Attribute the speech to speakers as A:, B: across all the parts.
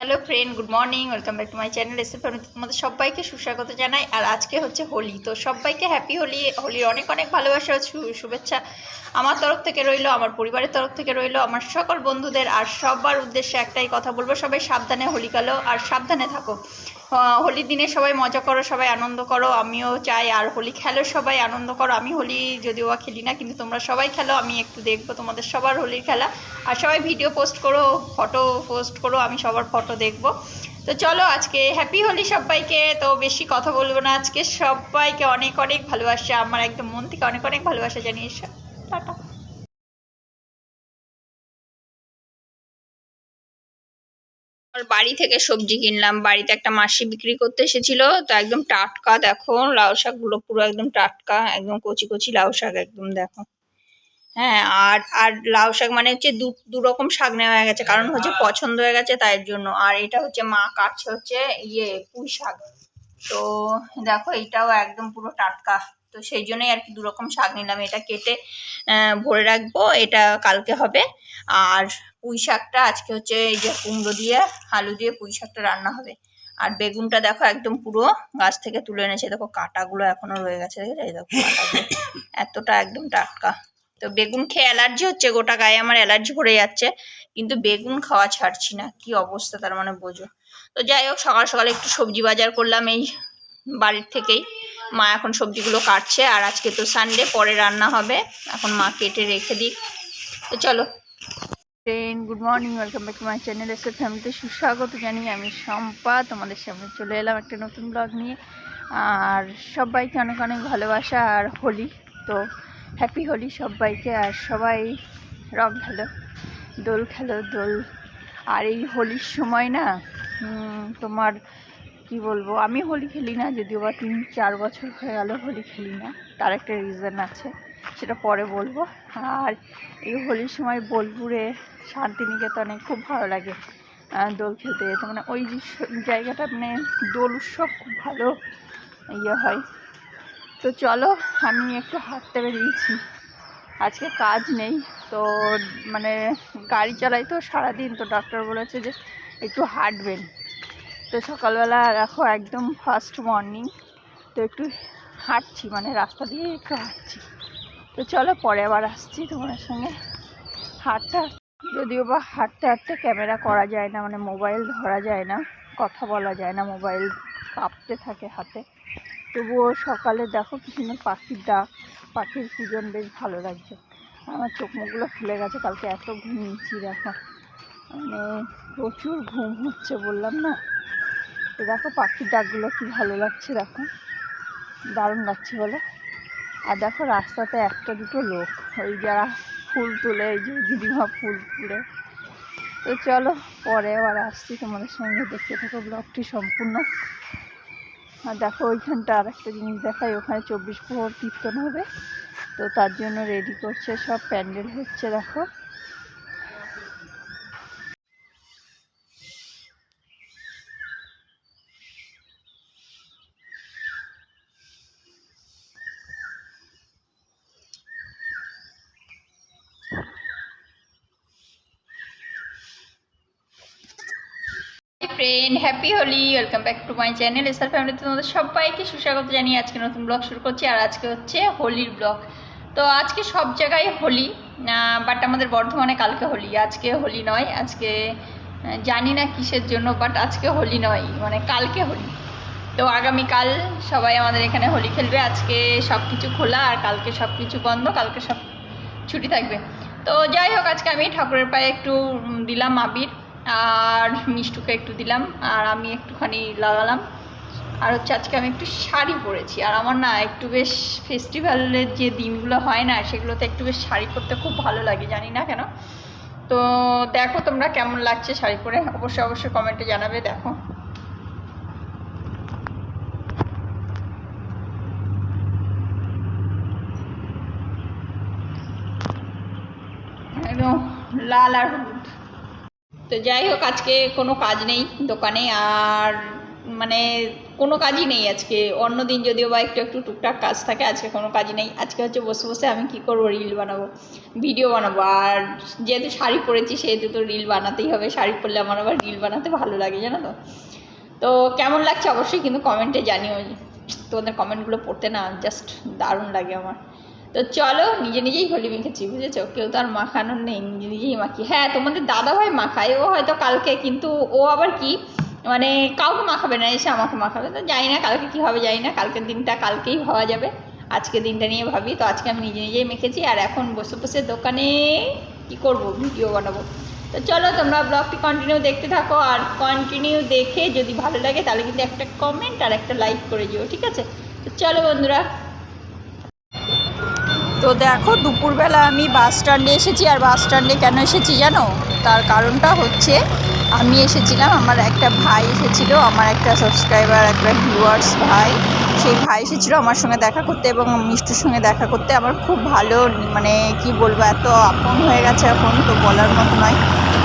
A: Hello friend good morning welcome back to my channel এসে family তোমাদের সবাইকে সুস্বাগত জানাই। আর আজকে হচ্ছে হোলি। তো সবাইকে হ্যাপি হোলি। হোলির অনেক অনেক ভালোবাসা শুভেচ্ছা আমার তরফ থেকে রইল, আমার পরিবারের তরফ থেকে রইল, আমার সকল বন্ধুদের। আর সবার উদ্দেশ্যে একটাই কথা বলব, সবাই সাবধানে হোলি কালো আর সাবধানে থাকো। হোলির দিনে সবাই মজা করো, সবাই আনন্দ করো। আমিও চাই, আর হোলি খেলো, সবাই আনন্দ করো। আমি হোলি যদিও বা খেলি না, কিন্তু তোমরা সবাই খেলো, আমি একটু দেখব তোমাদের সবার হোলির খেলা। আর সবাই ভিডিও পোস্ট করো ফটো পোস্ট করো, আমি সবার ফটো দেখব। তো চলো আজকে হ্যাপি হোলি সবাইকে। তো বেশি কথা বলব না আজকে। সবাইকে অনেক অনেক ভালোবাসা। আমার একদম মন থেকে অনেক অনেক ভালোবাসা জানিয়ে টাটা। বাড়ি থেকে সবজি কিনলাম। বাড়িতে একটা মাসি বিক্রি করতে এসেছিল, তো একদম টাটকা দেখো, লাউ শাকগুলো পুরো একদম টাটকা, একদম কচি কচি লাউ শাক একদম দেখো। হ্যাঁ আর আর লাউ শাক মানে হচ্ছে দু রকম শাক নেওয়া হয়ে গেছে, কারণ হচ্ছে পছন্দ হয়ে গেছে তাই জন্য। আর এটা হচ্ছে মা কাটছে হচ্ছে ইয়ে পুঁই শাক। তো দেখো এটাও একদম পুরো টাটকা। তো সেই জন্যই আর কি দু রকম শাক নিলাম। এটা কেটে ভরে রাখব, এটা কালকে হবে। আর পুঁই শাকটা, আজকে হচ্ছে এই যে কুমড়ো দিয়ে, আলু দিয়ে পুঁই শাকটা রান্না হবে। আর বেগুনটা দেখো একদম পুরো গাছ থেকে তুলে এনেছে। দেখো কাঁটাগুলো এখনও রয়ে গেছে? এই দেখো এতটা একদম টাটকা। তো বেগুন খেয়ে অ্যালার্জি হচ্ছে? গোটা গায়ে আমার অ্যালার্জি পড়ে যাচ্ছে। কিন্তু বেগুন খাওয়া ছাড়ছি না। কি অবস্থা তার মানে বোঝো। তো যাই হোক, সকাল সকালে একটু সবজি বাজার করলাম এই বাড়ির থেকেই। মা এখন সবজিগুলো কাটছে। আর আজকে তো সানডে পরে রান্না হবে। এখন মা কেটে রেখে দিই তো চলো। Friend good morning welcome back to my channel এসে ফ্যামিলিতে সুস্বাগত জানি আমি শম্পা তোমাদের সামনে চলে এলাম একটা নতুন ব্লগ নিয়ে। আর সবাইকে অনেক অনেক ভালোবাসা আর হোলি, তো হ্যাপি হোলি সবাইকে। আর সবাই রং খেলো, দোল খেলো, দোল। আর এই হোলির সময় না তোমার কি বলব, আমি হোলি খেলি না, যদিও বা তিন চার বছর হয়ে গেল হোলি খেলি না, তার একটা রিজন আছে। সেটা পরে বলব। আর এই হোলির সময় বোলপুরে শান্তিনিকেতনে খুব ভালো লাগে দোল খেলতে যেতে। মানে ওই জায়গাটা মানে দোল উৎসব খুব ভালো ইয়ে হয়। তো চলো, আমি একটু হাঁটতে বেরিয়েছি। আজকে কাজ নেই, তো মানে গাড়ি চালাই তো সারাদিন, তো ডাক্তার বলেছে যে একটু হাঁটবেন। তো সকালবেলা দেখো একদম ফার্স্ট মর্নিং তো একটু হাঁটছি মানে রাস্তা দিয়ে একটু হাঁটছি। তো চলো পরে আবার আসছি তোমার সঙ্গে। হাঁটতে যদিও বা হাঁটতে হাঁটতে ক্যামেরা করা যায় না মানে মোবাইল ধরা যায় না, কথা বলা যায় না, মোবাইল কাঁপতে থাকে হাতে। তবুও সকালে দেখো কি সুন্দর পাখির ডাক, পাখির পূজন বেশ ভালো লাগছে। আমার চোখ মুখগুলো ফুলে গেছে, কালকে এত ঘুমিয়েছি দেখো। মানে প্রচুর ঘুম হচ্ছে বললাম না? তো দেখো পাখির ডাকগুলো কি ভালো লাগছে, দেখো। দারুণ লাগছে বলে। আর দেখো রাস্তাতে একটা দুটো লোক। ওই যারা ফুল তুলে, এই যে দিদিমা ফুল তুলে। তো চলো, পরে আবার আসছি তোমাদের সঙ্গে। দেখতে থাকো ব্লগটি সম্পূর্ণ। আর দেখো ওইখানটা আর একটা জিনিস দেখাই, ওখানে চব্বিশ প্রহর কীর্তন হবে। তো তার জন্য রেডি করছে সব, প্যান্ডেল হচ্ছে, দেখো। Friend happy Holi welcome back to my channel SR ফ্যামিলিতে তোমাদের সবাইকে সুস্বাগত জানিয়ে আজকে নতুন ব্লগ শুরু করছি, আর আজকে হচ্ছে হোলির ব্লগ তো আজকে সব জায়গায় হোলি বাট আমাদের বর্ধমানে কালকে হোলি আজকে হোলি নয়, আজকে জানি না কিসের জন্য বাট আজকে হোলি নয় মানে কালকে হোলি তো আগামীকাল সবাই আমাদের এখানে হোলি খেলবে, আজকে সব কিছু খোলা, আর কালকে সব কিছু বন্ধ, কালকে সব ছুটি থাকবে। তো যাই হোক, আজকে আমি ঠাকুরের পায়ে একটু দিলাম আবির। আর মিষ্টুকে একটু দিলাম, আর আমি একটুখানি লাগালাম। আর হচ্ছে আজকে আমি একটু শাড়ি পরেছি, আর আমার না একটু বেশ ফেস্টিভ্যালের যে দিনগুলো হয় না, সেগুলোতে একটু বেশ শাড়ি পরতে খুব ভালো লাগে, জানি না কেন। তো দেখো তোমরা কেমন লাগছে শাড়ি পরে, অবশ্যই অবশ্যই কমেন্টে জানাবে, দেখো। একদম লাল আর হলুদ। তো যাই হোক, আজকে কোনো কাজ নেই দোকানে আর মানে কোনো কাজই নেই আজকে। অন্য দিন যদিও বা একটু একটু টুকটাক কাজ থাকে, আজকে কোনো কাজই নেই। আজকে হচ্ছে বসে বসে আমি কি করব? রিল বানাবো, ভিডিও বানাবো। আর যেহেতু শাড়ি পরেছি, সেহেতু তো রিল বানাতেই হবে। শাড়ি পরলে আমার আবার রিল বানাতে ভালো লাগে, জানো তো? তো কেমন লাগছে? অবশ্যই কিন্তু কমেন্টে জানিও। তোমাদের কমেন্টগুলো পড়তে না, জাস্ট দারুণ লাগে আমার। তো চলো নিজে নিজেই হোলি মেখেছি বুঝেছ? কেউ তো আর মাখানোর নেই, নিজে নিজেই মাখি। হ্যাঁ তোমাদের দাদা দাদাভাই মাখায়, ও হয়তো কালকে, কিন্তু ও আবার কি মানে কাউকে মাখাবে না, এসে আমাকে মাখাবে। তো জানি না কালকে কী হবে, জানি না, কালকের দিনটা কালকেই ভাবা যাবে। আজকে দিনটা নিয়ে ভাবি, তো আজকে আমি নিজে নিজেই মেখেছি, আর এখন বসে বসে দোকানে কি করব, ভিডিও বানাবো। তো চলো তোমরা ব্লগটি কন্টিনিউ দেখতে থাকো, আর কন্টিনিউ দেখে যদি ভালো লাগে, তাহলে কিন্তু একটা কমেন্ট আর একটা লাইক করে দিও, ঠিক আছে? তো চলো বন্ধুরা তো দেখো, দুপুরবেলা আমি বাস স্ট্যান্ডে এসেছি, আর বাস স্ট্যান্ডে কেন এসেছি জানো? তার কারণটা হচ্ছে, আমি এসেছিলাম, আমার একটা ভাই এসেছিল, আমার একটা সাবস্ক্রাইবার একটা ভিউয়ার্স ভাই। সেই ভাই এসেছিল আমার সঙ্গে দেখা করতে এবং মিষ্টুর সঙ্গে দেখা করতে। আমার খুব ভালো মানে কি বলব, এত আপন হয়ে গেছে এখন, তো বলার মতো নয়।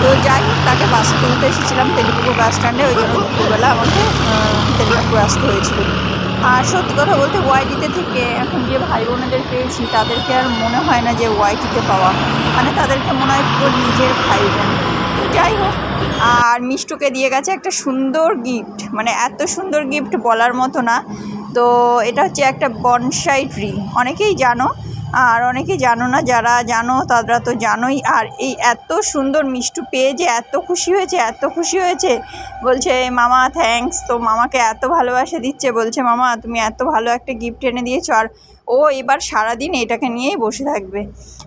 A: তো যাই হোক, তাকে বাসে তুলতে এসেছিলাম তেলিপুকুর বাস স্ট্যান্ডে ওই জন্য দুপুরবেলা আমাকে তেলিপুকুর আসতে হয়েছিল আর সত্যি কথা বলতে ওয়াইটিতে থেকে এখন যে ভাই বোনেদের পেয়েছি, তাদেরকে আর মনে হয় না যে ওয়াইটিতে পাওয়া। মানে তাদেরকে মনে হয় পুরো নিজের ভাই বোন যাই হোক, আর মিষ্টুকে দিয়ে গেছে একটা সুন্দর গিফট মানে এত সুন্দর গিফট বলার মতো না। তো এটা হচ্ছে একটা বনসাই ট্রি অনেকেই জানো আর অনেকেই জানো না, যারা জানো তারা তো জানোই। আর এই এত সুন্দর মিষ্টু পেয়ে যে এত খুশি হয়েছে, এত খুশি হয়েছে। বলছে, মামা থ্যাঙ্কস তো মামাকে এত ভালোবাসা দিচ্ছে। বলছে, মামা, তুমি এত ভালো একটা গিফট এনে দিয়েছ। আর ও এবার সারাদিন এটাকে নিয়েই বসে থাকবে।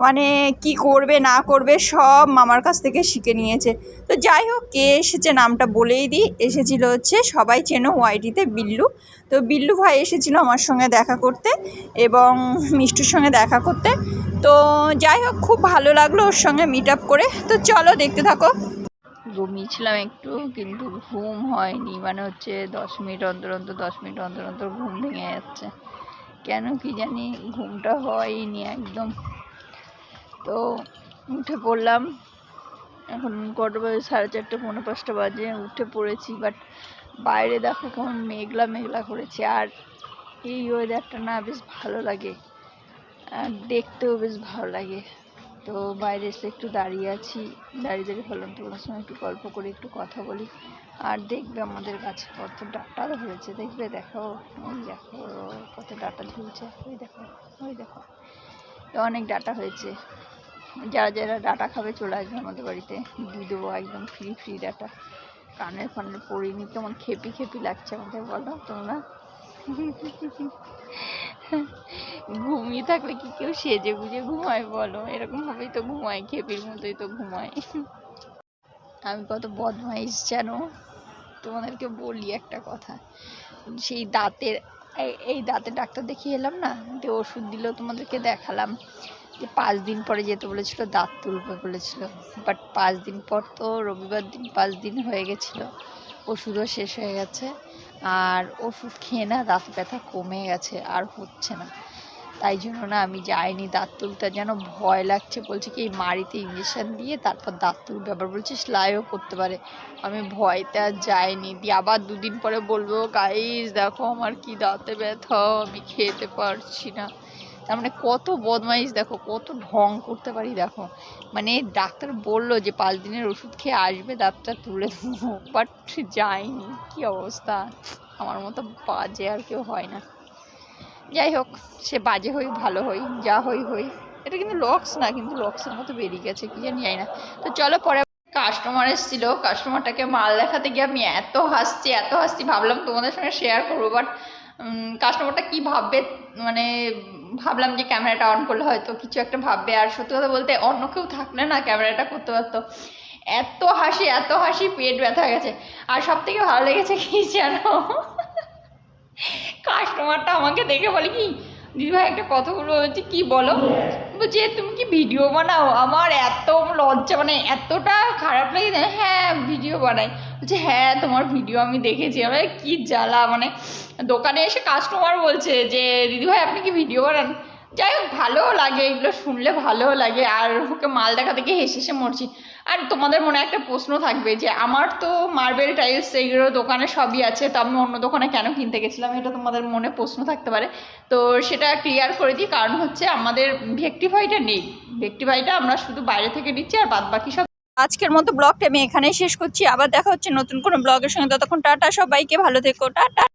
A: মানে কি করবে, না করবে, সব মামার কাছ থেকে শিখে নিয়েছে। তো যাই হোক, কে এসেছে নামটা বলেই দিই। এসেছিল হচ্ছে, সবাই চেনো ওয়াইটিতে বিল্লু। তো বিল্লু ভাই এসেছিল আমার সঙ্গে দেখা করতে এবং মিষ্টুর সঙ্গে দেখা করতে। তো যাই হোক, খুব ভালো লাগল ওর সঙ্গে মিট আপ করে। তো চলো দেখতে থাকো। ঘুমিয়েছিলাম একটু, কিন্তু ঘুম হয়নি। মানে হচ্ছে দশ মিনিট অন্তর অন্তর, দশ মিনিট অন্তর অন্তর ঘুম ভেঙে যাচ্ছে। কেন কি জানি ঘুমটা হয়নি একদম। তো উঠে পড়লাম। এখন কটা বাজে? সাড়ে চারটে, পৌনে পাঁচটা বাজে। উঠে পড়েছি বাট বাইরে দেখো কেমন মেঘলা মেঘলা করেছে। আর এই ওয়েদারটা না বেশ ভালো লাগে। দেখতেও বেশ ভালো লাগে। তো বাইরে এসে একটু দাঁড়িয়ে আছি। দাঁড়িয়ে দাঁড়িয়ে ভাবলাম তোমার সঙ্গে একটু গল্প করি একটু কথা বলি। আর দেখবে আমাদের গাছে কত ডাটা ধরেছে। দেখবে দেখো, ওই দেখো, কত ডাটা ঝুলছে ওই দেখো ওই দেখো। তো অনেক ডাটা হয়েছে। যারা যারা ডাটা খাবে চলে আসবে আমাদের বাড়িতে। দিয়ে দেবো একদম ফ্রি ফ্রি ডাটা। কানের ফানের পড়িনি কেমন খেপি খেপি লাগছে আমাদের, বলো তোমরা? ঘুমিয়ে থাকলে কি কেউ সেজে গুজে ঘুমায় বলো? এরকম ভাবেই তো ঘুমায়, খেপির মতোই তো ঘুমায়। আমি কত বদমাইশ জানো? তোমাদেরকে বলি একটা কথা। সেই দাঁতের এই- দাঁতের ডাক্তার দেখিয়ে এলাম না? যে ওষুধ দিল তোমাদেরকে দেখালাম। যে পাঁচ দিন পরে যেতে বলেছিল, দাঁত তুলবে বলেছিল। বাট পাঁচ দিন পর তো রবিবার দিন, পাঁচ দিন হয়ে গেছিল। ওষুধও শেষ হয়ে গেছে। আর ওষুধ খেয়ে না দাঁত ব্যথা কমে গেছে, আর হচ্ছে না। তাই জন্য না আমি যাইনি। দাঁত তুলতে যেন ভয় লাগছে, বলছে কি মাড়িতে ইঞ্জেকশন দিয়ে তারপর দাঁত তুলবে আবার বলছে, সেলাইও করতে পারে। আমি ভয়তে আর যাইনি। দিয়ে আবার দুদিন পরে বলব গাইস দেখো আমার কি দাঁতে ব্যথা, আমি খেতে পারছি না। তার মানে কত বদমাইশ, দেখো কত ঢং করতে পারি, দেখো। মানে ডাক্তার বলল যে পাঁচ দিনের ওষুধ খেয়ে আসবে, দাঁতটা তুলে দেবো। বাট যাইনি, কি অবস্থা? আমার মতো বাজে আর কেউ হয় না। যাই হোক সে বাজে হই, ভালো হই, যা হই হই। এটা কিন্তু লক্স না, কিন্তু লক্সের মতো বেরিয়ে গেছে, কি জানি যাই না। তো চলো পরে কাস্টমার এসেছিল কাস্টমারটাকে মাল দেখাতে গিয়ে আমি এত হাসছি এত হাসছি, ভাবলাম তোমাদের সঙ্গে শেয়ার করব বাট কাস্টমারটা কি ভাববে? মানে ভাবলাম যে ক্যামেরাটা অন করলে হয়তো কিছু একটা ভাববে, আর সত্যি কথা বলতে অন্য কেউ থাকলে না ক্যামেরাটা করতে পারতো। এত হাসি এত হাসি, পেট ব্যথা গেছে। আর সব থেকে ভালো লেগেছে কি জানো? কাস্টমারটা আমাকে দেখে বলে কি দিদিভাই একটা কথা বলব, বলছি, কি বলো? বলছে, তুমি কি ভিডিও বানাও? আমার এত লজ্জা মানে এতটা খারাপ লাগে না হ্যাঁ ভিডিও বানাই। বলছে হ্যাঁ তোমার ভিডিও আমি দেখেছি। আমার কি জ্বালা মানে দোকানে এসে কাস্টমার বলছে যে দিদিভাই আপনি কি ভিডিও বানান? যাই হোক, ভালোও লাগে, এগুলো শুনলে ভালোও লাগে, আর ওকে মাল দেখা দেখে হেসে হেসে মরছি। আর তোমাদের মনে একটা প্রশ্ন থাকবে যে, আমার তো মার্বেল টাইলস এইগুলো দোকানে সবই আছে, তো আমি অন্য দোকানে কেন কিনতে গেছিলাম? এটা তোমাদের মনে প্রশ্ন থাকতে পারে। তো সেটা ক্লিয়ার করে দিই, কারণ হচ্ছে আমাদের ভেক্টিফাইটা নেই। ভেক্টিফাইটা আমরা শুধু বাইরে থেকে নিচ্ছি আর বাদ বাকি সব আজকের মতো ব্লগটা আমি এখানেই শেষ করছি। আবার দেখা হচ্ছে নতুন কোনো ব্লগের সঙ্গে। ততক্ষণ টাটা সবাইকে, ভালো থেকো, টাটা।